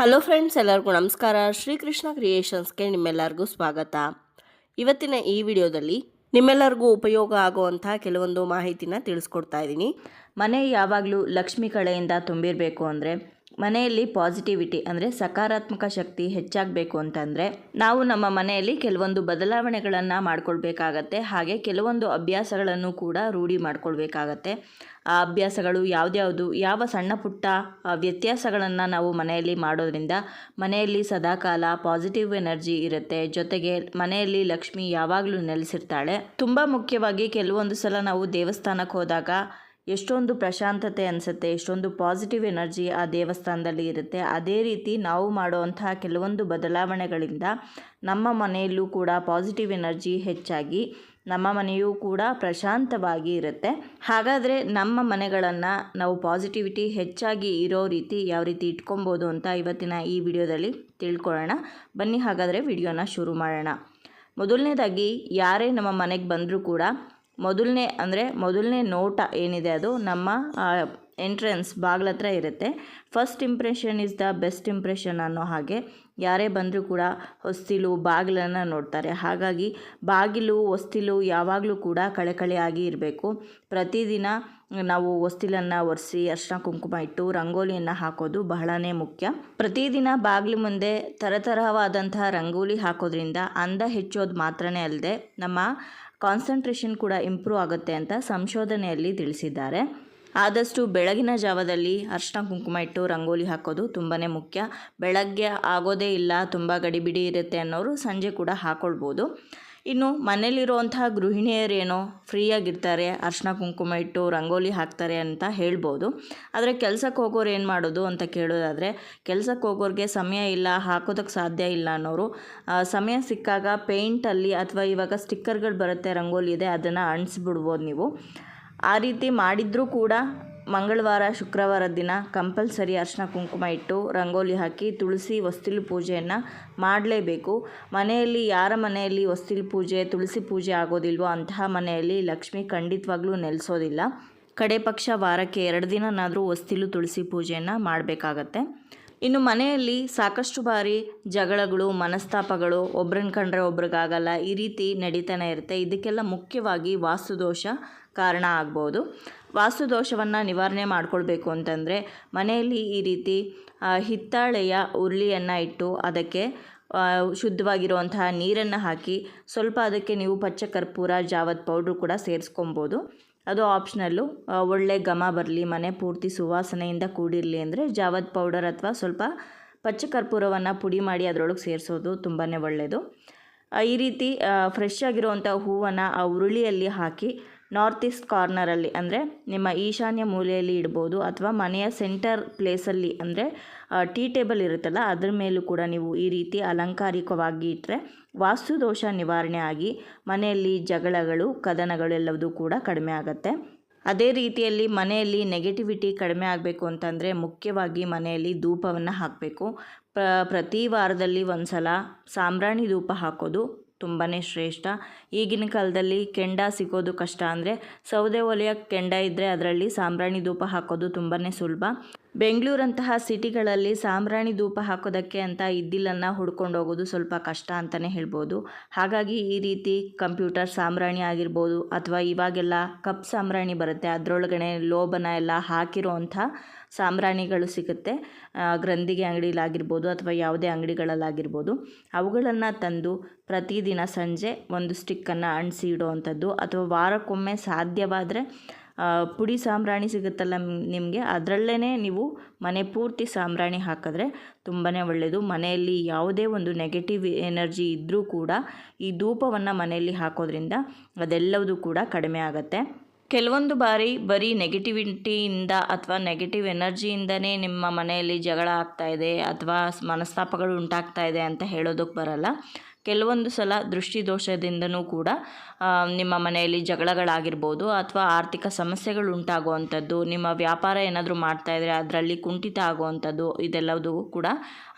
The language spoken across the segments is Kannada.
ಹಲೋ ಫ್ರೆಂಡ್ಸ್, ಎಲ್ಲರಿಗೂ ನಮಸ್ಕಾರ. ಶ್ರೀಕೃಷ್ಣ ಕ್ರಿಯೇಷನ್ಸ್ಗೆ ನಿಮ್ಮೆಲ್ಲರಿಗೂ ಸ್ವಾಗತ. ಇವತ್ತಿನ ಈ ವಿಡಿಯೋದಲ್ಲಿ ನಿಮ್ಮೆಲ್ಲರಿಗೂ ಉಪಯೋಗ ಆಗುವಂಥ ಕೆಲವೊಂದು ಮಾಹಿತಿನ ತಿಳಿಸ್ಕೊಡ್ತಾ ಇದ್ದೀನಿ. ಮನೆ ಯಾವಾಗಲೂ ಲಕ್ಷ್ಮಿ ಕಳೆಯಿಂದ ತುಂಬಿರಬೇಕು ಅಂದರೆ ಮನೆಯಲ್ಲಿ ಪಾಸಿಟಿವಿಟಿ ಅಂದರೆ ಸಕಾರಾತ್ಮಕ ಶಕ್ತಿ ಹೆಚ್ಚಾಗಬೇಕು ಅಂತಂದರೆ ನಾವು ನಮ್ಮ ಮನೆಯಲ್ಲಿ ಕೆಲವೊಂದು ಬದಲಾವಣೆಗಳನ್ನು ಮಾಡಿಕೊಳ್ಬೇಕಾಗತ್ತೆ. ಹಾಗೆ ಕೆಲವೊಂದು ಅಭ್ಯಾಸಗಳನ್ನು ಕೂಡ ರೂಢಿ ಮಾಡಿಕೊಳ್ಬೇಕಾಗತ್ತೆ. ಆ ಅಭ್ಯಾಸಗಳು ಯಾವುದ್ಯಾವುದು, ಯಾವ ಸಣ್ಣ ಪುಟ್ಟ ವ್ಯತ್ಯಾಸಗಳನ್ನು ನಾವು ಮನೆಯಲ್ಲಿ ಮಾಡೋದ್ರಿಂದ ಮನೆಯಲ್ಲಿ ಸದಾಕಾಲ ಪಾಸಿಟಿವ್ ಎನರ್ಜಿ ಇರುತ್ತೆ. ಜೊತೆಗೆ ಮನೆಯಲ್ಲಿ ಲಕ್ಷ್ಮಿ ಯಾವಾಗಲೂ ನೆಲೆಸಿರ್ತಾಳೆ. ತುಂಬ ಮುಖ್ಯವಾಗಿ ಕೆಲವೊಂದು ಸಲ ನಾವು ದೇವಸ್ಥಾನಕ್ಕೆ ಹೋದಾಗ ಎಷ್ಟೊಂದು ಪ್ರಶಾಂತತೆ ಅನಿಸುತ್ತೆ, ಎಷ್ಟೊಂದು ಪಾಸಿಟಿವ್ ಎನರ್ಜಿ ಆ ದೇವಸ್ಥಾನದಲ್ಲಿ ಇರುತ್ತೆ. ಅದೇ ರೀತಿ ನಾವು ಮಾಡುವಂತಹ ಕೆಲವೊಂದು ಬದಲಾವಣೆಗಳಿಂದ ನಮ್ಮ ಮನೆಯಲ್ಲೂ ಕೂಡ ಪಾಸಿಟಿವ್ ಎನರ್ಜಿ ಹೆಚ್ಚಾಗಿ, ನಮ್ಮ ಮನೆಯೂ ಕೂಡ ಪ್ರಶಾಂತವಾಗಿ ಇರುತ್ತೆ. ಹಾಗಾದರೆ ನಮ್ಮ ಮನೆಗಳನ್ನು ನಾವು ಪಾಸಿಟಿವಿಟಿ ಹೆಚ್ಚಾಗಿ ಇರೋ ರೀತಿ ಯಾವ ರೀತಿ ಇಟ್ಕೊಬೋದು ಅಂತ ಇವತ್ತಿನ ಈ ವಿಡಿಯೋದಲ್ಲಿ ತಿಳ್ಕೊಳ್ಳೋಣ. ಬನ್ನಿ ಹಾಗಾದರೆ ವಿಡಿಯೋನ ಶುರು ಮಾಡೋಣ. ಮೊದಲನೇದಾಗಿ, ಯಾರೇ ನಮ್ಮ ಮನೆಗೆ ಬಂದರೂ ಕೂಡ ಮೊದಲನೇ ಅಂದರೆ ಮೊದಲನೇ ನೋಟ ಏನಿದೆ ಅದು ನಮ್ಮ ಎಂಟ್ರೆನ್ಸ್ ಬಾಗಿಲ ಹತ್ರ ಇರುತ್ತೆ. First impression is the best impression ಅನ್ನೋ ಹಾಗೆ ಯಾರೇ ಬಂದರೂ ಕೂಡ ಹೊಸ್ತಿಲು, ಬಾಗಿಲನ್ನು ನೋಡ್ತಾರೆ. ಹಾಗಾಗಿ ಬಾಗಿಲು, ಹೊಸ್ತಿಲು ಯಾವಾಗಲೂ ಕೂಡ ಕಳೆಕಳೆಯಾಗಿ ಇರಬೇಕು. ಪ್ರತಿದಿನ ನಾವು ಹೊಸ್ತಿಲನ್ನು ಒರೆಸಿ ಅರ್ಶಿನ ಕುಂಕುಮ ಇಟ್ಟು ರಂಗೋಲಿಯನ್ನು ಹಾಕೋದು ಬಹಳನೇ ಮುಖ್ಯ. ಪ್ರತಿದಿನ ಬಾಗಿಲು ಮುಂದೆ ಥರಥರವಾದಂತಹ ರಂಗೋಲಿ ಹಾಕೋದ್ರಿಂದ ಅಂದ ಹೆಚ್ಚೋದು ಮಾತ್ರನೇ ಅಲ್ಲದೆ ನಮ್ಮ ಕಾನ್ಸಂಟ್ರೇಷನ್ ಕೂಡ ಇಂಪ್ರೂವ್ ಆಗುತ್ತೆ ಅಂತ ಸಂಶೋಧನೆಯಲ್ಲಿ ತಿಳಿಸಿದ್ದಾರೆ. ಆದಷ್ಟು ಬೆಳಗಿನ ಜಾವದಲ್ಲಿ ಅರ್ಶಿನ ಕುಂಕುಮ ಇಟ್ಟು ರಂಗೋಲಿ ಹಾಕೋದು ತುಂಬಾ ಮುಖ್ಯ. ಬೆಳಗ್ಗೆ ಆಗೋದೇ ಇಲ್ಲ, ತುಂಬ ಗಡಿಬಿಡಿ ಇರುತ್ತೆ ಅನ್ನೋರು ಸಂಜೆ ಕೂಡ ಹಾಕ್ಕೊಳ್ಬೋದು ಇನ್ನು ಮನೇಲಿರುವಂತಹ ಗೃಹಿಣಿಯರೇನೋ ಫ್ರೀಯಾಗಿರ್ತಾರೆ ಅರ್ಶಿನ ಕುಂಕುಮ ಇಟ್ಟು ರಂಗೋಲಿ ಹಾಕ್ತಾರೆ ಅಂತ ಹೇಳ್ಬೋದು. ಆದರೆ ಕೆಲಸಕ್ಕೆ ಹೋಗೋರು ಏನು ಮಾಡೋದು ಅಂತ ಕೇಳೋದಾದರೆ, ಕೆಲಸಕ್ಕೆ ಹೋಗೋರಿಗೆ ಸಮಯ ಇಲ್ಲ, ಹಾಕೋದಕ್ಕೆ ಸಾಧ್ಯ ಇಲ್ಲ ಅನ್ನೋರು ಸಮಯ ಸಿಕ್ಕಾಗ ಪೇಂಟಲ್ಲಿ ಅಥವಾ ಇವಾಗ ಸ್ಟಿಕ್ಕರ್ಗಳು ಬರುತ್ತೆ, ರಂಗೋಲಿ ಇದೆ, ಅದನ್ನು ಅಂಟಿಸ್ಬಿಡ್ಬೋದು ನೀವು. ಆ ರೀತಿ ಮಾಡಿದರೂ ಕೂಡ ಮಂಗಳವಾರ, ಶುಕ್ರವಾರ ದಿನ ಕಂಪಲ್ಸರಿ ಅರ್ಶಿನ ಕುಂಕುಮ ಇಟ್ಟು ರಂಗೋಲಿ ಹಾಕಿ ತುಳಸಿ ಹೊಸ್ತಿಲು ಪೂಜೆಯನ್ನು ಮಾಡಲೇಬೇಕು. ಮನೆಯಲ್ಲಿ ಯಾರ ಮನೆಯಲ್ಲಿ ಹೊಸ್ತಿಲು ಪೂಜೆ, ತುಳಸಿ ಪೂಜೆ ಆಗೋದಿಲ್ವೋ ಅಂತಹ ಮನೆಯಲ್ಲಿ ಲಕ್ಷ್ಮಿ ಖಂಡಿತವಾಗ್ಲೂ ನೆಲೆಸೋದಿಲ್ಲ. ಕಡೆ ಪಕ್ಷ ವಾರಕ್ಕೆ ಎರಡು ದಿನನಾದರೂ ಹೊಸ್ತಿಲು ತುಳಸಿ ಪೂಜೆಯನ್ನು ಮಾಡಬೇಕಾಗತ್ತೆ. ಇನ್ನು ಮನೆಯಲ್ಲಿ ಸಾಕಷ್ಟು ಬಾರಿ ಜಗಳಗಳು, ಮನಸ್ತಾಪಗಳು ಒಬ್ಬರನ್ನ ಕಂಡ್ರೆ ಒಬ್ರಿಗಾಗಲ್ಲ, ಈ ರೀತಿ ನಡೀತಾನೆ ಇರುತ್ತೆ. ಇದಕ್ಕೆಲ್ಲ ಮುಖ್ಯವಾಗಿ ವಾಸ್ತುದೋಷ ಕಾರಣ ಆಗ್ಬೋದು. ವಾಸ್ತುದೋಷವನ್ನು ನಿವಾರಣೆ ಮಾಡಿಕೊಳ್ಬೇಕು ಅಂತಂದರೆ ಮನೆಯಲ್ಲಿ ಈ ರೀತಿ ಹಿತ್ತಾಳೆಯ ಉರುಳಿಯನ್ನು ಇಟ್ಟು ಅದಕ್ಕೆ ಶುದ್ಧವಾಗಿರುವಂತಹ ನೀರನ್ನು ಹಾಕಿ ಸ್ವಲ್ಪ ಅದಕ್ಕೆ ನೀವು ಪಚ್ಚ ಕರ್ಪೂರ ಜಾವತ್ ಪೌಡ್ರು ಕೂಡ ಸೇರಿಸ್ಕೊಬೋದು. ಅದು ಆಪ್ಷನಲ್ಲು ಒಳ್ಳೆ ಘಮ ಬರಲಿ, ಮನೆ ಪೂರ್ತಿ ಸುವಾಸನೆಯಿಂದ ಕೂಡಿರಲಿ ಅಂದರೆ ಜಾವತ್ ಪೌಡರ್ ಅಥವಾ ಸ್ವಲ್ಪ ಪಚ್ಚ ಕರ್ಪೂರವನ್ನು ಪುಡಿ ಮಾಡಿ ಅದರೊಳಗೆ ಸೇರಿಸೋದು ತುಂಬಾ ಒಳ್ಳೆಯದು ಈ ರೀತಿ ಫ್ರೆಶ್ ಆಗಿರುವಂಥ ಹೂವನ್ನು ಆ ಉರುಳಿಯಲ್ಲಿ ಹಾಕಿ ನಾರ್ತ್ ಈಸ್ಟ್ ಕಾರ್ನರಲ್ಲಿ ಅಂದರೆ ನಿಮ್ಮ ಈಶಾನ್ಯ ಮೂಲೆಯಲ್ಲಿ ಇಡ್ಬೋದು ಅಥವಾ ಮನೆಯ ಸೆಂಟರ್ ಪ್ಲೇಸಲ್ಲಿ ಅಂದರೆ ಟೀ ಟೇಬಲ್ ಇರುತ್ತಲ್ಲ, ಅದ್ರ ಮೇಲೂ ಕೂಡ ನೀವು ಈ ರೀತಿ ಅಲಂಕಾರಿಕವಾಗಿ ಇಟ್ಟರೆ ವಾಸ್ತುದೋಷ ನಿವಾರಣೆ ಆಗಿ ಮನೆಯಲ್ಲಿ ಜಗಳಗಳು ಕದನಗಳೆಲ್ಲವೂ ಕೂಡ ಕಡಿಮೆ ಆಗುತ್ತೆ. ಅದೇ ರೀತಿಯಲ್ಲಿ ಮನೆಯಲ್ಲಿ ನೆಗೆಟಿವಿಟಿ ಕಡಿಮೆ ಆಗಬೇಕು ಅಂತಂದರೆ ಮುಖ್ಯವಾಗಿ ಮನೆಯಲ್ಲಿ ಧೂಪವನ್ನು ಹಾಕಬೇಕು. ಪ್ರ, ಪ್ರತಿ ವಾರದಲ್ಲಿ ಒಂದು ಸಲ ಸಾಂಬ್ರಾಣಿ ಧೂಪ ಹಾಕೋದು ತುಂಬಾ ಶ್ರೇಷ್ಠ. ಈಗಿನ ಕಾಲದಲ್ಲಿ ಕೆಂಡ ಸಿಗೋದು ಕಷ್ಟ ಅಂದರೆ ಸೌದೆ ಒಲೆಯ ಕೆಂಡ ಇದ್ದರೆ ಅದರಲ್ಲಿ ಸಾಂಬ್ರಾಣಿ ಧೂಪ ಹಾಕೋದು ತುಂಬಾ ಸುಲಭ. ಬೆಂಗಳೂರಂತಹ ಸಿಟಿಗಳಲ್ಲಿ ಸಾಂಬ್ರಾಣಿ ಧೂಪ ಹಾಕೋದಕ್ಕೆ ಅಂತ ಇದ್ದಿಲನ್ನು ಹುಡ್ಕೊಂಡು ಹೋಗೋದು ಸ್ವಲ್ಪ ಕಷ್ಟ ಅಂತಲೇ ಹೇಳ್ಬೋದು. ಹಾಗಾಗಿ ಈ ರೀತಿ ಕಂಪ್ಯೂಟರ್ ಸಾಂಬ್ರಾಣಿ ಆಗಿರ್ಬೋದು ಅಥವಾ ಇವಾಗೆಲ್ಲ ಕಪ್ ಸಾಂಬ್ರಾಣಿ ಬರುತ್ತೆ, ಅದರೊಳಗಡೆ ಲೋಬನ ಎಲ್ಲ ಹಾಕಿರೋ ಸಾಂಬ್ರಾಣಿಗಳು ಸಿಗುತ್ತೆ. ಗ್ರಂಥಿಗೆ ಅಂಗಡಿಲಾಗಿರ್ಬೋದು ಅಥವಾ ಯಾವುದೇ ಅಂಗಡಿಗಳಲ್ಲಾಗಿರ್ಬೋದು. ಅವುಗಳನ್ನು ತಂದು ಪ್ರತಿದಿನ ಸಂಜೆ ಒಂದು ಸ್ಟಿಕ್ಕನ್ನು ಅಂಟಿಸಿ ಇಡುವಂಥದ್ದು ಅಥವಾ ವಾರಕ್ಕೊಮ್ಮೆ ಸಾಧ್ಯವಾದರೆ ಪುಡಿ ಸಾಂಬ್ರಾಣಿ ಸಿಗುತ್ತಲ್ಲ ನಿಮಗೆ? ಅದರಲ್ಲೇ ನೀವು ಮನೆ ಪೂರ್ತಿ ಸಾಂಬ್ರಾಣಿ ಹಾಕಿದ್ರೆ ತುಂಬಾ ಒಳ್ಳೆಯದು ಮನೆಯಲ್ಲಿ ಯಾವುದೇ ಒಂದು ನೆಗೆಟಿವ್ ಎನರ್ಜಿ ಇದ್ದರೂ ಕೂಡ ಈ ಧೂಪವನ್ನು ಮನೆಯಲ್ಲಿ ಹಾಕೋದ್ರಿಂದ ಅದೆಲ್ಲವೂ ಕೂಡ ಕಡಿಮೆ ಆಗುತ್ತೆ. ಕೆಲವೊಂದು ಬಾರಿ ಬರೀ ನೆಗೆಟಿವಿಟಿಯಿಂದ ಅಥವಾ ನೆಗೆಟಿವ್ ಎನರ್ಜಿಯಿಂದನೇ ನಿಮ್ಮ ಮನೆಯಲ್ಲಿ ಜಗಳ ಆಗ್ತಾ ಇದೆ ಅಥವಾ ಮನಸ್ತಾಪಗಳು ಉಂಟಾಗ್ತಾ ಇದೆ ಅಂತ ಹೇಳೋದಕ್ಕೆ ಬರಲ್ಲ. ಕೆಲವೊಂದು ಸಲ ದೃಷ್ಟಿದೋಷದಿಂದನೂ ಕೂಡ ನಿಮ್ಮ ಮನೆಯಲ್ಲಿ ಜಗಳಗಳಾಗಿರ್ಬೋದು ಅಥವಾ ಆರ್ಥಿಕ ಸಮಸ್ಯೆಗಳು ಉಂಟಾಗುವಂಥದ್ದು, ನಿಮ್ಮ ವ್ಯಾಪಾರ ಏನಾದರೂ ಮಾಡ್ತಾ ಇದ್ದರೆ ಅದರಲ್ಲಿ ಕುಂಠಿತ ಆಗುವಂಥದ್ದು ಇದೆಲ್ಲದೂ ಕೂಡ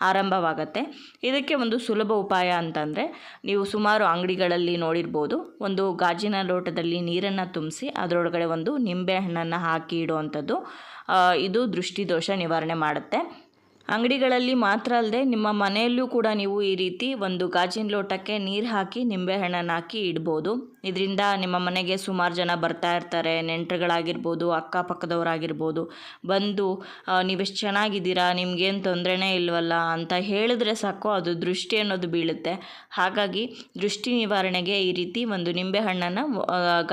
ಆರಂಭವಾಗತ್ತೆ. ಇದಕ್ಕೆ ಒಂದು ಸುಲಭ ಉಪಾಯ ಅಂತಂದರೆ, ನೀವು ಸುಮಾರು ಅಂಗಡಿಗಳಲ್ಲಿ ನೋಡಿರ್ಬೋದು, ಒಂದು ಗಾಜಿನ ಲೋಟದಲ್ಲಿ ನೀರನ್ನು ತುಂಬಿಸಿ ಅದರೊಳಗಡೆ ಒಂದು ನಿಂಬೆ ಹಣ್ಣನ್ನು ಹಾಕಿ ಇಡುವಂಥದ್ದು ಇದು ದೃಷ್ಟಿದೋಷ ನಿವಾರಣೆ ಮಾಡುತ್ತೆ. ಅಂಗಡಿಗಳಲ್ಲಿ ಮಾತ್ರ ಅಲ್ಲದೆ ನಿಮ್ಮ ಮನೆಯಲ್ಲೂ ಕೂಡ ನೀವು ಈ ರೀತಿ ಒಂದು ಗಾಜಿನ ಲೋಟಕ್ಕೆ ನೀರು ಹಾಕಿ ನಿಂಬೆಹಣ್ಣನ್ನು ಹಾಕಿ ಇಡ್ಬೋದು. ಇದರಿಂದ ನಿಮ್ಮ ಮನೆಗೆ ಸುಮಾರು ಜನ ಬರ್ತಾ ಇರ್ತಾರೆ, ನೆಂಟರುಗಳಾಗಿರ್ಬೋದು, ಅಕ್ಕಪಕ್ಕದವರಾಗಿರ್ಬೋದು. ಬಂದು ನೀವೆಷ್ಟು ಚೆನ್ನಾಗಿದ್ದೀರಾ? ನಿಮಗೇನು ತೊಂದರೆನೇ ಇಲ್ವಲ್ಲ? ಅಂತ ಹೇಳಿದ್ರೆ ಸಾಕು, ಅದು ದೃಷ್ಟಿ ಅನ್ನೋದು ಬೀಳುತ್ತೆ. ಹಾಗಾಗಿ ದೃಷ್ಟಿ ನಿವಾರಣೆಗೆ ಈ ರೀತಿ ಒಂದು ನಿಂಬೆಹಣ್ಣನ್ನು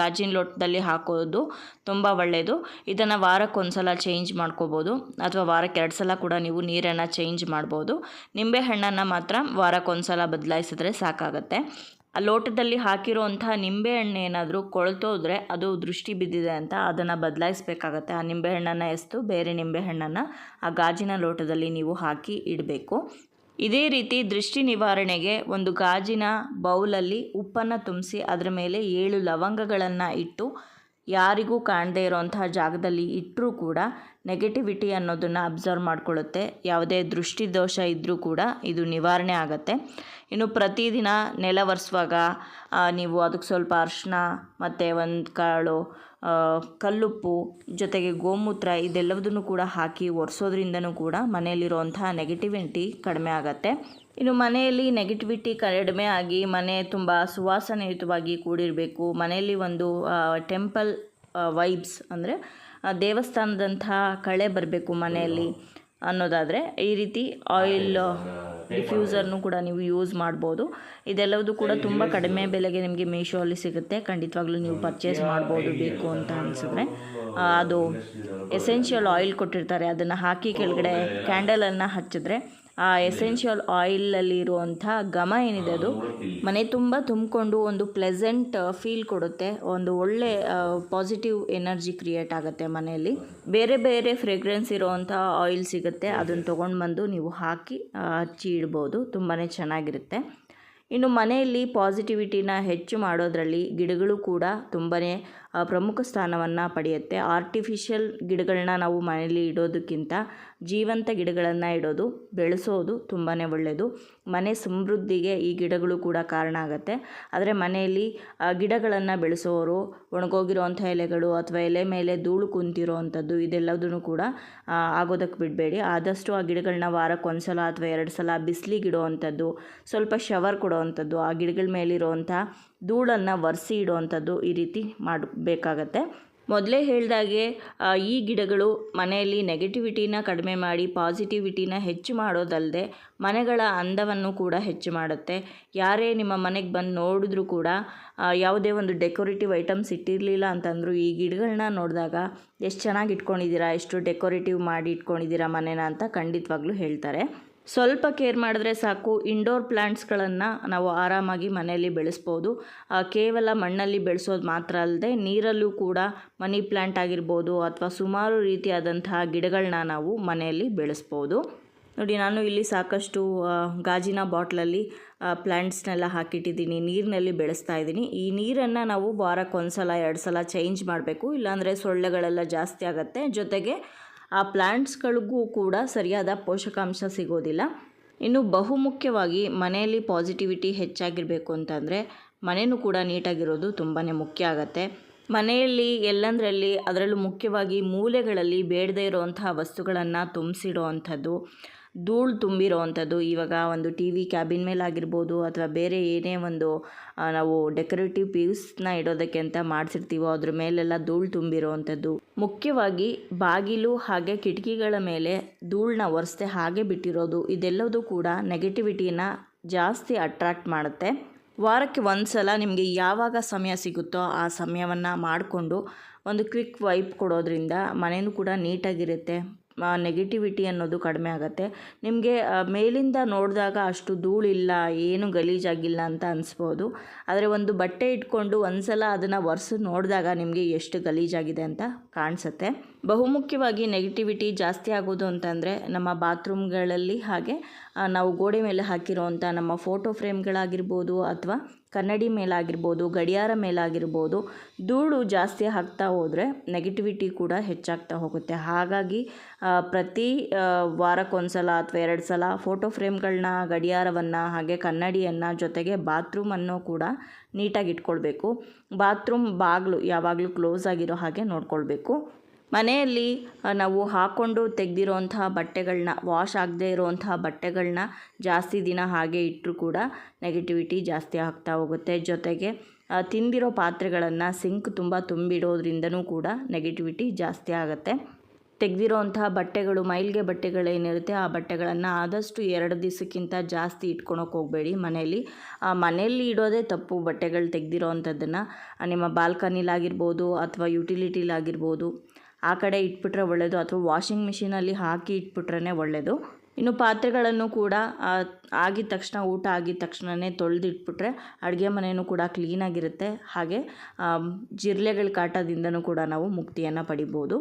ಗಾಜಿನ ಲೋಟದಲ್ಲಿ ಹಾಕೋದು ತುಂಬ ಒಳ್ಳೆಯದು ಇದನ್ನು ವಾರಕ್ಕೊಂದ್ಸಲ ಚೇಂಜ್ ಮಾಡ್ಕೋಬೋದು, ಅಥವಾ ವಾರಕ್ಕೆ ಎರಡು ಸಲ ಕೂಡ ನೀವು ನೀರನ್ನು ಚೇಂಜ್ ಮಾಡ್ಬೋದು. ನಿಂಬೆಹಣ್ಣನ್ನು ಮಾತ್ರ ವಾರಕ್ಕೊಂದ್ಸಲ ಬದಲಾಯಿಸಿದ್ರೆ ಸಾಕಾಗತ್ತೆ. ಆ ಲೋಟದಲ್ಲಿ ಹಾಕಿರೋಂಥ ನಿಂಬೆಹಣ್ಣು ಏನಾದರೂ ಕೊಳ್ತೋದ್ರೆ ಅದು ದೃಷ್ಟಿ ಬಿದ್ದಿದೆ ಅಂತ ಅದನ್ನು ಬದಲಾಯಿಸ್ಬೇಕಾಗತ್ತೆ. ಆ ನಿಂಬೆಹಣ್ಣನ್ನು ಎಸ್ತು, ಬೇರೆ ನಿಂಬೆಹಣ್ಣನ್ನು ಆ ಗಾಜಿನ ಲೋಟದಲ್ಲಿ ನೀವು ಹಾಕಿ ಇಡಬೇಕು. ಇದೇ ರೀತಿ ದೃಷ್ಟಿ ನಿವಾರಣೆಗೆ ಒಂದು ಗಾಜಿನ ಬೌಲಲ್ಲಿ ಉಪ್ಪನ್ನು ತುಂಬಿಸಿ ಅದರ ಮೇಲೆ ಏಳು ಲವಂಗಗಳನ್ನು ಇಟ್ಟು, ಯಾರಿಗೂ ಕಾಣದೇ ಇರೋಂತಹ ಜಾಗದಲ್ಲಿ ಇಟ್ಟರೂ ಕೂಡ ನೆಗೆಟಿವಿಟಿ ಅನ್ನೋದನ್ನು ಅಬ್ಸರ್ವ್ ಮಾಡ್ಕೊಳ್ಳುತ್ತೆ. ಯಾವುದೇ ದೃಷ್ಟಿ ದೋಷ ಇದ್ದರೂ ಕೂಡ ಇದು ನಿವಾರಣೆ ಆಗುತ್ತೆ. ಇನ್ನು ಪ್ರತಿದಿನ ನೆಲ ಒರೆಸುವಾಗ ನೀವು ಅದಕ್ಕೆ ಸ್ವಲ್ಪ ಅರಿಶಿನ ಮತ್ತು ಒಂದು ಕಾಳು ಕಲ್ಲುಪ್ಪು, ಜೊತೆಗೆ ಗೋಮೂತ್ರ ಇದೆಲ್ಲವುದನ್ನು ಕೂಡ ಹಾಕಿ ಒರೆಸೋದ್ರಿಂದನೂ ಕೂಡ ಮನೆಯಲ್ಲಿರುವಂತಹ ನೆಗೆಟಿವಿಟಿ ಕಡಿಮೆ ಆಗುತ್ತೆ. ಇನ್ನು ಮನೆಯಲ್ಲಿ ನೆಗೆಟಿವಿಟಿ ಕಡಿಮೆ ಆಗಿ ಮನೆ ತುಂಬ ಸುವಾಸನೆಯುತವಾಗಿ ಕೂಡಿರಬೇಕು. ಮನೆಯಲ್ಲಿ ಒಂದು ಟೆಂಪಲ್ ವೈಬ್ಸ್ ಅಂದರೆ ದೇವಸ್ಥಾನದಂತಹ ಕಳೆ ಬರಬೇಕು ಮನೆಯಲ್ಲಿ ಅನ್ನೋದಾದರೆ ಈ ರೀತಿ ಆಯಿಲ್ ಡಿಫ್ಯೂಸರ್ನು ಕೂಡ ನೀವು ಯೂಸ್ ಮಾಡ್ಬೋದು. ಇದೆಲ್ಲವೂ ಕೂಡ ತುಂಬ ಕಡಿಮೆ ಬೆಲೆಗೆ ನಿಮಗೆ ಮೀಶೋಲ್ಲಿ ಸಿಗುತ್ತೆ. ಖಂಡಿತವಾಗ್ಲೂ ನೀವು ಪರ್ಚೇಸ್ ಮಾಡ್ಬೋದು ಬೇಕು ಅಂತ ಅನಿಸಿದ್ರೆ ಅದು ಎಸೆನ್ಷಿಯಲ್ ಆಯಿಲ್ ಕೊಟ್ಟಿರ್ತಾರೆ. ಅದನ್ನು ಹಾಕಿ ಕೆಳಗಡೆ ಕ್ಯಾಂಡಲನ್ನು ಹಚ್ಚಿದ್ರೆ ಆ ಎಸೆನ್ಷಿಯಲ್ ಆಯಿಲಲ್ಲಿ ಇರುವಂಥ ಘಮ ಏನಿದೆ ಅದು? ಮನೆ ತುಂಬ ತುಂಬಿಕೊಂಡು ಒಂದು ಪ್ಲೆಸೆಂಟ್ ಫೀಲ್ ಕೊಡುತ್ತೆ. ಒಂದು ಒಳ್ಳೆ ಪಾಸಿಟಿವ್ ಎನರ್ಜಿ ಕ್ರಿಯೇಟ್ ಆಗುತ್ತೆ ಮನೆಯಲ್ಲಿ. ಬೇರೆ ಬೇರೆ ಫ್ರೆಗ್ರೆನ್ಸ್ ಇರುವಂಥ ಆಯಿಲ್ ಸಿಗುತ್ತೆ. ಅದನ್ನು ತೊಗೊಂಡು ಬಂದು ನೀವು ಹಾಕಿ ಹಚ್ಚಿ ಇಡ್ಬೋದು. ತುಂಬಾ ಚೆನ್ನಾಗಿರುತ್ತೆ. ಇನ್ನು ಮನೆಯಲ್ಲಿ ಪಾಸಿಟಿವಿಟಿನ ಹೆಚ್ಚು ಮಾಡೋದರಲ್ಲಿ ಗಿಡಗಳು ಕೂಡ ತುಂಬನೇ ಪ್ರಮುಖ ಸ್ಥಾನವನ್ನು ಪಡೆಯುತ್ತೆ. ಆರ್ಟಿಫಿಷಿಯಲ್ ಗಿಡಗಳನ್ನ ನಾವು ಮನೆಯಲ್ಲಿ ಇಡೋದಕ್ಕಿಂತ ಜೀವಂತ ಗಿಡಗಳನ್ನು ಇಡೋದು, ಬೆಳೆಸೋದು ತುಂಬಾ ಒಳ್ಳೆಯದು ಮನೆ ಸಮೃದ್ಧಿಗೆ ಈ ಗಿಡಗಳು ಕೂಡ ಕಾರಣ ಆಗುತ್ತೆ. ಆದರೆ ಮನೆಯಲ್ಲಿ ಗಿಡಗಳನ್ನು ಬೆಳೆಸೋರು, ಒಣಗೋಗಿರೋವಂಥ ಎಲೆಗಳು ಅಥವಾ ಎಲೆ ಮೇಲೆ ಧೂಳು ಕುಂತಿರೋವಂಥದ್ದು ಇದೆಲ್ಲದನ್ನು ಕೂಡ ಆಗೋದಕ್ಕೆ ಬಿಡಬೇಡಿ. ಆದಷ್ಟು ಆ ಗಿಡಗಳನ್ನ ವಾರಕ್ಕೆ ಒಂದು ಸಲ ಅಥವಾ ಎರಡು ಸಲ ಬಿಸಿಲಿಗೆ ಇಡುವಂಥದ್ದು ಸ್ವಲ್ಪ ಶವರ್ ಕೊಡುವಂಥದ್ದು, ಆ ಗಿಡಗಳ ಮೇಲಿರೋವಂಥ ಧೂಳನ್ನು ಒರೆಸಿ ಇಡುವಂಥದ್ದು ಈ ರೀತಿ ಮಾಡಬೇಕಾಗತ್ತೆ. ಮೊದಲೇ ಹೇಳಿದಾಗೆ ಈ ಗಿಡಗಳು ಮನೆಯಲ್ಲಿ ನೆಗೆಟಿವಿಟಿನ ಕಡಿಮೆ ಮಾಡಿ ಪಾಸಿಟಿವಿಟಿನ ಹೆಚ್ಚು ಮಾಡೋದಲ್ಲದೆ ಮನೆಗಳ ಅಂದವನ್ನು ಕೂಡ ಹೆಚ್ಚು ಮಾಡುತ್ತೆ. ಯಾರೇ ನಿಮ್ಮ ಮನೆಗೆ ಬಂದು ನೋಡಿದ್ರೂ ಕೂಡ ಯಾವುದೇ ಒಂದು ಡೆಕೋರೇಟಿವ್ ಐಟಮ್ಸ್ ಇಟ್ಟಿರಲಿಲ್ಲ ಅಂತಂದರೂ ಈ ಗಿಡಗಳನ್ನ ನೋಡಿದಾಗ, ಎಷ್ಟು ಚೆನ್ನಾಗಿ ಇಟ್ಕೊಂಡಿದ್ದೀರಾ ಎಷ್ಟು ಡೆಕೋರೇಟಿವ್ ಮಾಡಿ ಇಟ್ಕೊಂಡಿದ್ದೀರಾ ಮನೇನ ಅಂತ ಖಂಡಿತವಾಗ್ಲೂ ಹೇಳ್ತಾರೆ. ಸ್ವಲ್ಪ ಕೇರ್ ಮಾಡಿದ್ರೆ ಸಾಕು ಇಂಡೋರ್ ಪ್ಲ್ಯಾಂಟ್ಸ್ಗಳನ್ನು ನಾವು ಆರಾಮಾಗಿ ಮನೆಯಲ್ಲಿ ಬೆಳೆಸ್ಬೋದು. ಕೇವಲ ಮಣ್ಣಲ್ಲಿ ಬೆಳೆಸೋದು ಮಾತ್ರ ಅಲ್ಲದೆ ನೀರಲ್ಲೂ ಕೂಡ ಮನಿ ಪ್ಲ್ಯಾಂಟ್ ಆಗಿರ್ಬೋದು ಅಥವಾ ಸುಮಾರು ರೀತಿಯಾದಂತಹ ಗಿಡಗಳನ್ನ ನಾವು ಮನೆಯಲ್ಲಿ ಬೆಳೆಸ್ಬೋದು. ನೋಡಿ, ನಾನು ಇಲ್ಲಿ ಸಾಕಷ್ಟು ಗಾಜಿನ ಬಾಟ್ಲಲ್ಲಿ ಪ್ಲ್ಯಾಂಟ್ಸ್ನೆಲ್ಲ ಹಾಕಿಟ್ಟಿದ್ದೀನಿ, ನೀರಿನಲ್ಲಿ ಬೆಳೆಸ್ತಾ ಇದ್ದೀನಿ. ಈ ನೀರನ್ನು ನಾವು ವಾರಕ್ಕೆ ಒಂದು ಸಲ ಎರಡು ಸಲ ಚೇಂಜ್ ಮಾಡಬೇಕು. ಇಲ್ಲಾಂದರೆ ಸೊಳ್ಳೆಗಳೆಲ್ಲ ಜಾಸ್ತಿ ಆಗುತ್ತೆ. ಜೊತೆಗೆ ಆ ಪ್ಲ್ಯಾಂಟ್ಸ್ಗಳಿಗೂ ಕೂಡ ಸರಿಯಾದ ಪೋಷಕಾಂಶ ಸಿಗೋದಿಲ್ಲ. ಇನ್ನು ಬಹುಮುಖ್ಯವಾಗಿ ಮನೆಯಲ್ಲಿ ಪಾಸಿಟಿವಿಟಿ ಹೆಚ್ಚಾಗಿರಬೇಕು ಅಂತಂದರೆ ಮನೆಯೂ ಕೂಡ ನೀಟಾಗಿರೋದು ತುಂಬಾ ಮುಖ್ಯ ಆಗುತ್ತೆ. ಮನೆಯಲ್ಲಿ ಎಲ್ಲಂದರಲ್ಲಿ ಅದರಲ್ಲೂ ಮುಖ್ಯವಾಗಿ ಮೂಲೆಗಳಲ್ಲಿ ಬೇಡದೇ ಇರೋವಂತಹ ವಸ್ತುಗಳನ್ನು ತುಂಬಿಸಿಡೋ ಅಂಥದ್ದು ಧೂಳು ತುಂಬಿರೋವಂಥದ್ದು. ಇವಾಗ ಒಂದು ಟಿ ವಿ ಕ್ಯಾಬಿನ್ ಮೇಲೆ ಆಗಿರ್ಬೋದು ಅಥವಾ ಬೇರೆ ಏನೇ ಒಂದು ನಾವು ಡೆಕೋರೇಟಿವ್ ಪೀಸ್ನ ಇಡೋದಕ್ಕೆ ಅಂತ ಮಾಡಿಸಿರ್ತೀವೋ ಅದ್ರ ಮೇಲೆಲ್ಲ ಧೂಳು ತುಂಬಿರೋವಂಥದ್ದು. ಮುಖ್ಯವಾಗಿ ಬಾಗಿಲು ಹಾಗೆ ಕಿಟಕಿಗಳ ಮೇಲೆ ಧೂಳನ್ನ ಒರೆಸ್ದೆ ಹಾಗೆ ಬಿಟ್ಟಿರೋದು. ಇದೆಲ್ಲದೂ ಕೂಡ ನೆಗೆಟಿವಿಟಿನ ಜಾಸ್ತಿ ಅಟ್ರಾಕ್ಟ್ ಮಾಡುತ್ತೆ. ವಾರಕ್ಕೆ ಒಂದು ಸಲ ನಿಮಗೆ ಯಾವಾಗ ಸಮಯ ಸಿಗುತ್ತೋ ಆ ಸಮಯವನ್ನು ಮಾಡಿಕೊಂಡು ಒಂದು ಕ್ವಿಕ್ ವೈಪ್ ಕೊಡೋದ್ರಿಂದ ಮನೆಯೂ ಕೂಡ ನೀಟಾಗಿರುತ್ತೆ. ನೆಗೆಟಿವಿಟಿ ಅನ್ನೋದು ಕಡಿಮೆ ಆಗುತ್ತೆ. ನಿಮಗೆ ಮೇಲಿಂದ ನೋಡಿದಾಗ ಅಷ್ಟು ಧೂಳಿಲ್ಲ, ಏನು ಗಲೀಜಾಗಿಲ್ಲ ಅಂತ ಅನಿಸ್ಬೋದು. ಆದರೆ ಒಂದು ಬಟ್ಟೆ ಇಟ್ಕೊಂಡು ಒಂದು ಸಲ ಅದನ್ನು ಒರೆಸಿ ನೋಡಿದಾಗ ನಿಮಗೆ ಎಷ್ಟು ಗಲೀಜಾಗಿದೆ ಅಂತ ಕಾಣಿಸುತ್ತೆ. ಬಹುಮುಖ್ಯವಾಗಿ ನೆಗೆಟಿವಿಟಿ ಜಾಸ್ತಿ ಆಗೋದು ಅಂತಂದರೆ ನಮ್ಮ ಬಾತ್ರೂಮ್ಗಳಲ್ಲಿ ಹಾಗೆ ನಾವು ಗೋಡೆ ಮೇಲೆ ಹಾಕಿರೋವಂಥ ನಮ್ಮ ಫೋಟೋ ಫ್ರೇಮ್ಗಳಾಗಿರ್ಬೋದು ಅಥವಾ ಕನ್ನಡಿ ಮೇಲಾಗಿರ್ಬೋದು, ಗಡಿಯಾರ ಮೇಲಾಗಿರ್ಬೋದು, ಧೂಳು ಜಾಸ್ತಿ ಹಾಕ್ತಾ ಹೋದರೆ ನೆಗೆಟಿವಿಟಿ ಕೂಡ ಹೆಚ್ಚಾಗ್ತಾ ಹೋಗುತ್ತೆ. ಹಾಗಾಗಿ ಪ್ರತಿ ವಾರಕ್ಕೊಂದ್ಸಲ ಅಥವಾ ಎರಡು ಸಲ ಫೋಟೋ ಫ್ರೇಮ್ಗಳನ್ನ ಗಡಿಯಾರವನ್ನು ಹಾಗೆ ಕನ್ನಡಿಯನ್ನು ಜೊತೆಗೆ ಬಾತ್ರೂಮನ್ನು ಕೂಡ ನೀಟಾಗಿ ಇಟ್ಕೊಳ್ಬೇಕು. ಬಾತ್ರೂಮ್ ಬಾಗಿಲು ಯಾವಾಗಲೂ ಕ್ಲೋಸ್ ಆಗಿರೋ ಹಾಗೆ ನೋಡ್ಕೊಳ್ಬೇಕು. ಮನೆಯಲ್ಲಿ ನಾವು ಹಾಕ್ಕೊಂಡು ತೆಗೆದಿರೋಂತಹ ಬಟ್ಟೆಗಳನ್ನ ವಾಶ್ ಆಗದೇ ಇರೋವಂತಹ ಬಟ್ಟೆಗಳನ್ನ ಜಾಸ್ತಿ ದಿನ ಹಾಗೆ ಇಟ್ಟರೂ ಕೂಡ ನೆಗೆಟಿವಿಟಿ ಜಾಸ್ತಿ ಆಗ್ತಾ ಹೋಗುತ್ತೆ. ಜೊತೆಗೆ ತಿಂದಿರೋ ಪಾತ್ರೆಗಳನ್ನು ಸಿಂಕ್ ತುಂಬ ತುಂಬಿಡೋದ್ರಿಂದನೂ ಕೂಡ ನೆಗೆಟಿವಿಟಿ ಜಾಸ್ತಿ ಆಗುತ್ತೆ. ತೆಗೆದಿರೋಂಥ ಬಟ್ಟೆಗಳು, ಮೈಲ್ಗೆ ಬಟ್ಟೆಗಳೇನಿರುತ್ತೆ ಆ ಬಟ್ಟೆಗಳನ್ನು ಆದಷ್ಟು ಎರಡು ದಿವಸಕ್ಕಿಂತ ಜಾಸ್ತಿ ಇಟ್ಕೊಳಕ್ಕೆ ಹೋಗಬೇಡಿ ಮನೆಯಲ್ಲಿ. ಆ, ಮನೆಯಲ್ಲಿ ಇಡೋದೇ ತಪ್ಪು ಬಟ್ಟೆಗಳು ತೆಗೆದಿರೋ ಅಂಥದ್ದನ್ನು ನಿಮ್ಮ ಬಾಲ್ಕನಿಲಾಗಿರ್ಬೋದು ಅಥವಾ ಯುಟಿಲಿಟಿಲಾಗಿರ್ಬೋದು ಆ ಕಡೆ ಇಟ್ಬಿಟ್ರೆ ಒಳ್ಳೆಯದು ಅಥವಾ ವಾಷಿಂಗ್ ಮಿಷಿನಲ್ಲಿ ಹಾಕಿ ಇಟ್ಬಿಟ್ರೇ ಒಳ್ಳೆಯದು ಇನ್ನು ಪಾತ್ರೆಗಳನ್ನು ಕೂಡ ಆಗಿದ ತಕ್ಷಣ, ಊಟ ಆಗಿದ ತಕ್ಷಣವೇ ತೊಳೆದಿಟ್ಬಿಟ್ರೆ ಅಡುಗೆ ಮನೆಯೂ ಕೂಡ ಕ್ಲೀನಾಗಿರುತ್ತೆ ಹಾಗೆ ಜಿರಳೆಗಳ ಕಾಟದಿಂದನೂ ಕೂಡ ನಾವು ಮುಕ್ತಿಯನ್ನು ಪಡಿಬೋದು.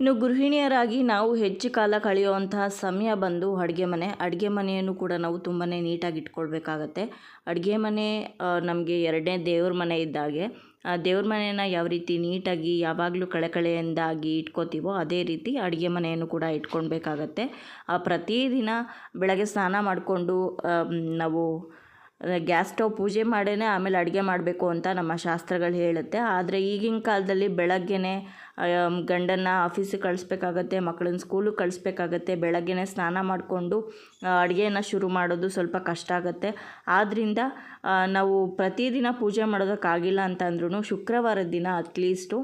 ಇನ್ನು ಗೃಹಿಣಿಯರಾಗಿ ನಾವು ಹೆಚ್ಚು ಕಾಲ ಕಳೆಯುವಂತಹ ಸಮಯ ಬಂದು ಅಡುಗೆ ಮನೆ, ಅಡುಗೆ ಮನೆಯನ್ನು ಕೂಡ ನಾವು ತುಂಬಾ ನೀಟಾಗಿ ಇಟ್ಕೊಳ್ಬೇಕಾಗತ್ತೆ. ಅಡುಗೆ ಮನೆ ನಮಗೆ ಎರಡನೇ ದೇವ್ರ ಮನೆ ಇದ್ದಾಗೆ ಆ ದೇವ್ರ ಮನೆಯನ್ನು ಯಾವ ರೀತಿ ನೀಟಾಗಿ ಯಾವಾಗಲೂ ಕಳೆಕಳೆಯಿಂದಾಗಿ ಇಟ್ಕೋತೀವೋ ಅದೇ ರೀತಿ ಅಡುಗೆ ಮನೆಯನ್ನು ಕೂಡ ಇಟ್ಕೊಳ್ಬೇಕಾಗತ್ತೆ. ಆ, ಪ್ರತಿದಿನ ಬೆಳಗ್ಗೆ ಸ್ನಾನ ಮಾಡಿಕೊಂಡು ನಾವು ಗ್ಯಾಸ್ ಸ್ಟವ್ ಪೂಜೆ ಮಾಡೇ ಆಮೇಲೆ ಅಡುಗೆ ಮಾಡಬೇಕು ಅಂತ ನಮ್ಮ ಶಾಸ್ತ್ರಗಳು ಹೇಳುತ್ತೆ. ಆದರೆ ಈಗಿನ ಕಾಲದಲ್ಲಿ ಬೆಳಗ್ಗೆನೇ ಗಂಡನ್ನು ಆಫೀಸಿಗೆ ಕಳಿಸ್ಬೇಕಾಗತ್ತೆ, ಮಕ್ಕಳನ್ನ ಸ್ಕೂಲಿಗೆ ಕಳಿಸ್ಬೇಕಾಗತ್ತೆ, ಬೆಳಗ್ಗೆನೇ ಸ್ನಾನ ಮಾಡಿಕೊಂಡು ಅಡುಗೆಯನ್ನು ಶುರು ಮಾಡೋದು ಸ್ವಲ್ಪ ಕಷ್ಟ ಆಗುತ್ತೆ. ಆದ್ದರಿಂದ ನಾವು ಪ್ರತಿದಿನ ಪೂಜೆ ಮಾಡೋದಕ್ಕಾಗಿಲ್ಲ ಅಂತಂದ್ರೂ ಶುಕ್ರವಾರದ ದಿನ ಅಟ್ಲೀಸ್ಟು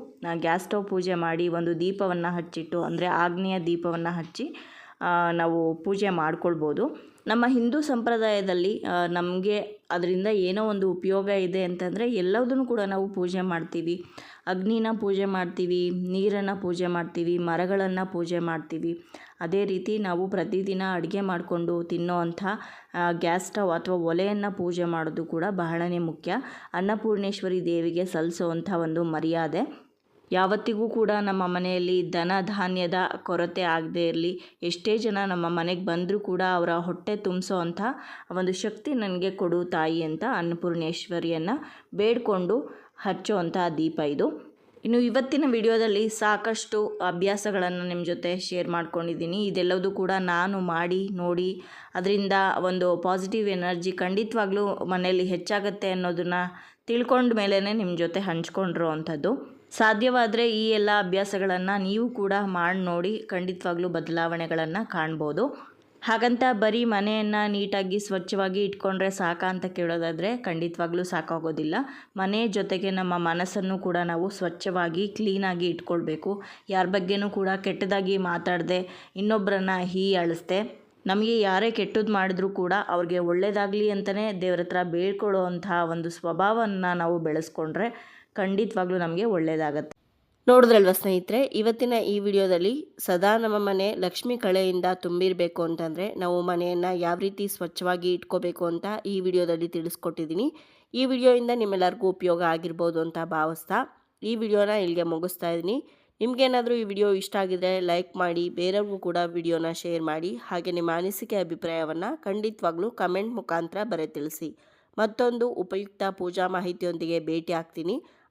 ಗ್ಯಾಸ್ ಸ್ಟವ್ ಪೂಜೆ ಮಾಡಿ ಒಂದು ದೀಪವನ್ನು ಹಚ್ಚಿಟ್ಟು, ಅಂದರೆ ಆಗ್ನೇಯ ದೀಪವನ್ನು ಹಚ್ಚಿ ನಾವು ಪೂಜೆ ಮಾಡ್ಕೊಳ್ಬೋದು. ನಮ್ಮ ಹಿಂದೂ ಸಂಪ್ರದಾಯದಲ್ಲಿ ನಮಗೆ ಅದರಿಂದ ಏನೋ ಒಂದು ಉಪಯೋಗ ಇದೆ ಅಂತಂದರೆ ಎಲ್ಲದನ್ನು ಕೂಡ ನಾವು ಪೂಜೆ ಮಾಡ್ತೀವಿ. ಅಗ್ನಿನ ಪೂಜೆ ಮಾಡ್ತೀವಿ, ನೀರನ್ನು ಪೂಜೆ ಮಾಡ್ತೀವಿ, ಮರಗಳನ್ನು ಪೂಜೆ ಮಾಡ್ತೀವಿ. ಅದೇ ರೀತಿ ನಾವು ಪ್ರತಿದಿನ ಅಡುಗೆ ಮಾಡಿಕೊಂಡು ತಿನ್ನೋ ಅಂಥ ಗ್ಯಾಸ್ ಸ್ಟವ್ ಅಥವಾ ಒಲೆಯನ್ನು ಪೂಜೆ ಮಾಡೋದು ಕೂಡ ಬಹಳನೇ ಮುಖ್ಯ. ಅನ್ನಪೂರ್ಣೇಶ್ವರಿ ದೇವಿಗೆ ಸಲ್ಲಿಸುವಂಥ ಒಂದು ಮರ್ಯಾದೆ. ಯಾವತ್ತಿಗೂ ಕೂಡ ನಮ್ಮ ಮನೆಯಲ್ಲಿ ಧನ ಧಾನ್ಯದ ಕೊರತೆ ಆಗದೇ ಇರಲಿ. ಎಷ್ಟೇ ಜನ ನಮ್ಮ ಮನೆಗೆ ಬಂದರೂ ಕೂಡ ಅವರ ಹೊಟ್ಟೆ ತುಂಬಿಸೋ ಅಂಥ ಒಂದು ಶಕ್ತಿ ನನಗೆ ಕೊಡು ತಾಯಿ ಅಂತ ಅನ್ನಪೂರ್ಣೇಶ್ವರಿಯನ್ನು ಬೇಡಿಕೊಂಡು ಹಚ್ಚೋ ಅಂಥ ದೀಪ ಇದು. ಇನ್ನು ಇವತ್ತಿನ ವಿಡಿಯೋದಲ್ಲಿ ಸಾಕಷ್ಟು ಅಭ್ಯಾಸಗಳನ್ನು ನಿಮ್ಮ ಜೊತೆ ಶೇರ್ ಮಾಡ್ಕೊಂಡಿದ್ದೀನಿ. ಇದೆಲ್ಲವೂ ಕೂಡ ನಾನು ಮಾಡಿ, ನೋಡಿ, ಅದರಿಂದ ಒಂದು ಪಾಸಿಟಿವ್ ಎನರ್ಜಿ ಖಂಡಿತವಾಗ್ಲೂ ಮನೆಯಲ್ಲಿ ಹೆಚ್ಚಾಗತ್ತೆ ಅನ್ನೋದನ್ನು ತಿಳ್ಕೊಂಡ ಮೇಲೇ ನಿಮ್ಮ ಜೊತೆ ಹಂಚ್ಕೊಂಡಿರೋ ಅಂಥದ್ದು. ಸಾಧ್ಯವಾದರೆ ಈ ಎಲ್ಲ ಅಭ್ಯಾಸಗಳನ್ನು ನೀವು ಕೂಡ ಮಾಡಿ ನೋಡಿ ಖಂಡಿತವಾಗ್ಲೂ ಬದಲಾವಣೆಗಳನ್ನು ಕಾಣ್ಬೋದು. ಹಾಗಂತ ಬರೀ ಮನೆಯನ್ನು ನೀಟಾಗಿ ಸ್ವಚ್ಛವಾಗಿ ಇಟ್ಕೊಂಡ್ರೆ ಸಾಕಾ ಅಂತ ಕೇಳೋದಾದರೆ ಖಂಡಿತವಾಗ್ಲೂ ಸಾಕಾಗೋದಿಲ್ಲ. ಮನೆ ಜೊತೆಗೆ ನಮ್ಮ ಮನಸ್ಸನ್ನು ಕೂಡ ನಾವು ಸ್ವಚ್ಛವಾಗಿ, ಕ್ಲೀನಾಗಿ ಇಟ್ಕೊಳ್ಬೇಕು. ಯಾರ ಬಗ್ಗೆನೂ ಕೂಡ ಕೆಟ್ಟದಾಗಿ ಮಾತಾಡದೆ ಇನ್ನೊಬ್ಬರನ್ನ ಹೀಯಾಳಿಸ್ದೆ ನಮಗೆ ಯಾರೇ ಕೆಟ್ಟದ್ದು ಮಾಡಿದ್ರೂ ಕೂಡ ಅವ್ರಿಗೆ ಒಳ್ಳೆಯದಾಗಲಿ ಅಂತಲೇ ದೇವ್ರ ಹತ್ರ ಒಂದು ಸ್ವಭಾವವನ್ನು ನಾವು ಬೆಳೆಸ್ಕೊಂಡ್ರೆ ಖಂಡಿತವಾಗ್ಲೂ ನಮಗೆ ಒಳ್ಳೆಯದಾಗತ್ತೆ ನೋಡಿದ್ರಲ್ವ ಸ್ನೇಹಿತರೆ, ಇವತ್ತಿನ ಈ ವಿಡಿಯೋದಲ್ಲಿ ಸದಾ ನಮ್ಮ ಮನೆ ಲಕ್ಷ್ಮಿ ಕಳೆಯಿಂದ ತುಂಬಿರಬೇಕು ಅಂತಂದರೆ ನಾವು ಮನೆಯನ್ನು ಯಾವ ರೀತಿ ಸ್ವಚ್ಛವಾಗಿ ಇಟ್ಕೋಬೇಕು ಅಂತ ಈ ವಿಡಿಯೋದಲ್ಲಿ ತಿಳಿಸ್ಕೊಟ್ಟಿದ್ದೀನಿ. ಈ ವಿಡಿಯೋಯಿಂದ ನಿಮ್ಮೆಲ್ಲರಿಗೂ ಉಪಯೋಗ ಆಗಿರ್ಬೋದು ಅಂತ ಭಾವಿಸ್ತಾ ಈ ವಿಡಿಯೋನ ಇಲ್ಲಿಗೆ ಮುಗಿಸ್ತಾ ಇದ್ದೀನಿ. ನಿಮಗೇನಾದರೂ ಈ ವಿಡಿಯೋ ಇಷ್ಟ ಆಗಿದ್ರೆ ಲೈಕ್ ಮಾಡಿ, ಬೇರೆಯವ್ರಿಗೂ ಕೂಡ ವಿಡಿಯೋನ ಶೇರ್ ಮಾಡಿ, ಹಾಗೆ ನಿಮ್ಮ ಅನಿಸಿಕೆ ಅಭಿಪ್ರಾಯವನ್ನು ಖಂಡಿತವಾಗ್ಲೂ ಕಮೆಂಟ್ ಮುಖಾಂತರ ಬರೆ ತಿಳಿಸಿ. ಮತ್ತೊಂದು ಉಪಯುಕ್ತ ಪೂಜಾ ಮಾಹಿತಿಯೊಂದಿಗೆ ಭೇಟಿ ಆಗ್ತೀನಿ.